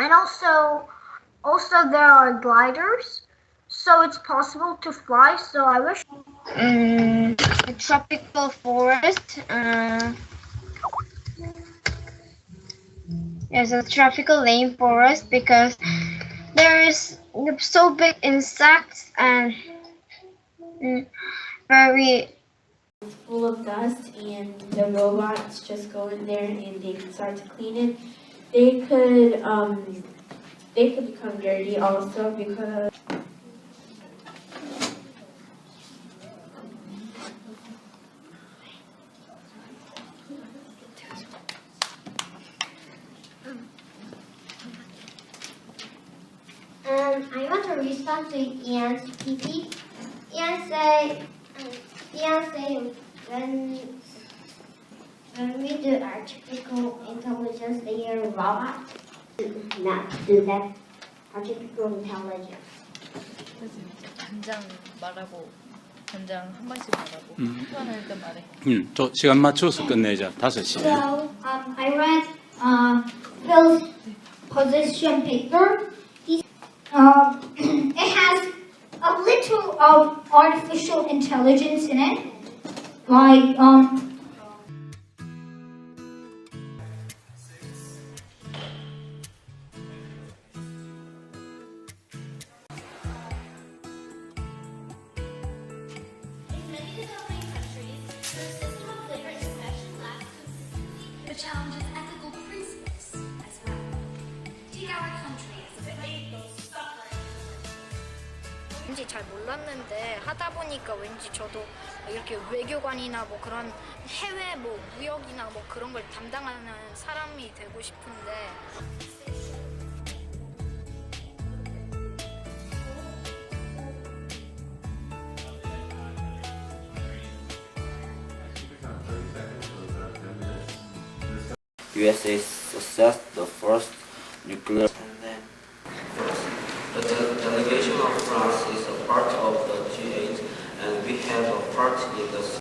And also, also there are gliders, so it's possible to fly. So I wish. Um, a tropical forest. Uh, there's a tropical rainforest because there is so big insects and mm, very full of dust and the robots just go in there and they can start to clean it, they could um they could become dirty also because Um, I want to respond to Ian's PP. Ian say, um, Ian say when when we do artificial intelligence, they are robot. Not do that artificial intelligence. 단장 말하고 단장 한 마디씩 말하고 음. 후반을 일단 말해. 음, 또 시간 맞춰서 끝내자. 다섯 시에. So um, I read uh, Phil's position paper. He, um, it has a little of artificial intelligence in it, like um. challenges ethical principles. As well. Take our country as a 왠지 잘 몰랐는데 하다 보니까 왠지 저도 이렇게 외교관이나 뭐 그런 해외 뭐 무역이나 뭐 그런 걸 담당하는 사람이 되고 싶은데 USA success, the first nuclear. The delegation of France is a part of the G8 and we have a part in the